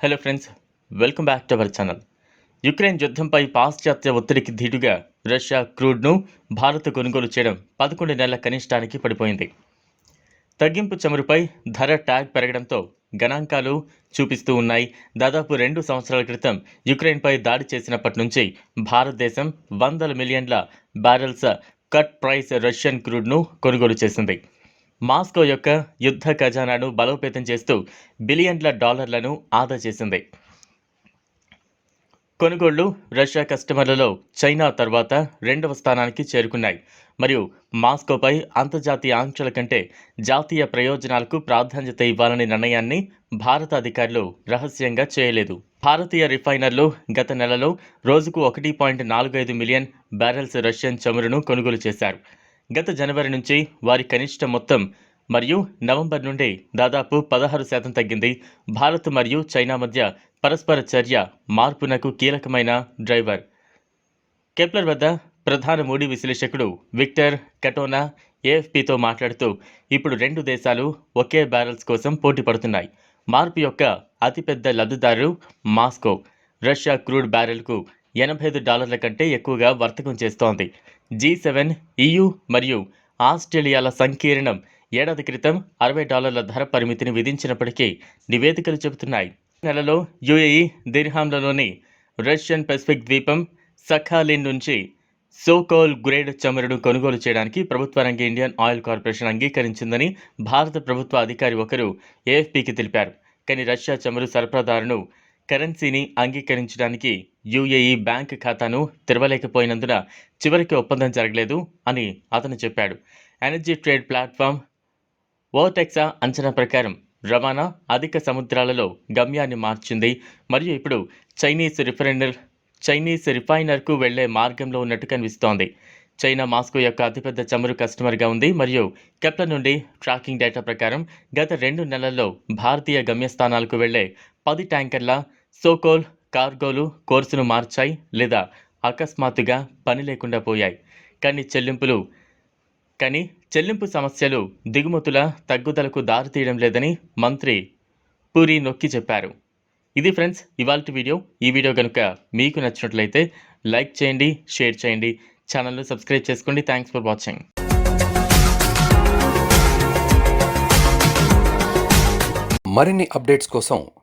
Hello friends welcome back to our channel Ukraine యుద్ధంపై పాశ్చాత్య ఒత్తిడికి ధీటుగా రష్యా క్రూడ్ను భారత్ కొనుగోలు చేయడం పదకొండు నెలల కనిష్టానికి పడిపోయింది. తగ్గింపు చమురుపై ధర ట్యాగ్ పెరగడంతో గణాంకాలు చూపిస్తూ ఉన్నాయి. దాదాపు రెండు సంవత్సరాల క్రితం యుక్రెయిన్పై దాడి చేసినప్పటి నుంచి భారతదేశం వందల మిలియన్ల బ్యారెల్స్ కట్ ప్రైస్ రష్యన్ క్రూడ్ను కొనుగోలు చేసింది. మాస్కో యొక్క యుద్ధ ఖజానాను బలోపేతం చేస్తూ బిలియన్ల డాలర్లను ఆదా చేసింది. కొనుగోళ్ళు రష్యా కస్టమర్లలో చైనా తర్వాత రెండవ స్థానానికి చేరుకున్నాయి. మరియు మాస్కోపై అంతర్జాతీయ ఆంక్షల కంటే జాతీయ ప్రయోజనాలకు ప్రాధాన్యత ఇవ్వాలనే నిర్ణయాన్ని భారత అధికారులు రహస్యంగా చేయలేదు. భారతీయ రిఫైనర్లు గత నెలలో రోజుకు ఒకటి పాయింట్ నాలుగు ఐదు మిలియన్ బ్యారెల్స్ రష్యన్ చమురును కొనుగోలు చేశారు. గత జనవరి నుంచి వారి కనిష్ట మొత్తం మరియు నవంబర్ నుండి దాదాపు పదహారు శాతం తగ్గింది. భారత్ మరియు చైనా మధ్య పరస్పర చర్య మార్పునకు కీలకమైన డ్రైవర్. కెప్లర్ వద్ద ప్రధాన మూడి విశ్లేషకుడు విక్టర్ కటోనా ఏఎఫ్పితో మాట్లాడుతూ ఇప్పుడు రెండు దేశాలు ఒకే బ్యారెల్స్ కోసం పోటీ పడుతున్నాయి. మార్పు యొక్క అతిపెద్ద లబ్ధిదారు మాస్కో. రష్యా క్రూడ్ బ్యారెల్కు ఎనభై ఐదు డాలర్ల కంటే ఎక్కువగా వర్తకం చేస్తోంది. జీ సెవెన్ ఈయు మరియు ఆస్ట్రేలియాల సంకీర్ణం ఏడాది క్రితం అరవై డాలర్ల ధర పరిమితిని విధించినప్పటికీ నివేదికలు చెబుతున్నాయి. నెలలో యుఏఈ దిర్హాంలలోని రష్యన్ పెసిఫిక్ ద్వీపం సఖాలిన్ నుంచి సోకోల్ గ్రేడ్ చమురును కొనుగోలు చేయడానికి ప్రభుత్వ రంగ ఇండియన్ ఆయిల్ కార్పొరేషన్ అంగీకరించిందని భారత ప్రభుత్వ అధికారి ఒకరు ఏఎఫ్పికి తెలిపారు. కానీ రష్యా చమురు సరఫరాదారును కరెన్సీని అంగీకరించడానికి యుఏఈ బ్యాంక్ ఖాతాను తెరవలేకపోయినందున చివరికి ఒప్పందం జరగలేదు అని అతను చెప్పాడు. ఎనర్జీ ట్రేడ్ ప్లాట్ఫామ్ ఓటెక్సా అంచనా ప్రకారం రవాణా అధిక సముద్రాలలో గమ్యాన్ని మార్చింది. మరియు ఇప్పుడు చైనీస్ రిఫరెండర్ చైనీస్ రిఫైనర్కు వెళ్ళే మార్గంలో ఉన్నట్టు కనిపిస్తోంది. చైనా మాస్కో యొక్క అతిపెద్ద చమురు కస్టమర్గా ఉంది. మరియు కెప్లర్ నుండి ట్రాకింగ్ డేటా ప్రకారం గత రెండు నెలల్లో భారతీయ గమ్యస్థానాలకు వెళ్ళే పది ట్యాంకర్ల సోకోల్ కార్గోలు కోర్సును మార్చాయి లేదా అకస్మాత్తుగా పని లేకుండా పోయాయి. కానీ చెల్లింపులు కానీ చెల్లింపు సమస్యలు దిగుమతుల తగ్గుదలకు దారితీయడం లేదని మంత్రి పూరి నొక్కి చెప్పారు. ఇది ఫ్రెండ్స్ ఇవాళ వీడియో. ఈ వీడియో కనుక మీకు నచ్చినట్లయితే లైక్ చేయండి షేర్ చేయండి ఛానల్ను సబ్స్క్రైబ్ చేసుకోండి. Thanks for watching. మరిన్ని అప్డేట్స్ కోసం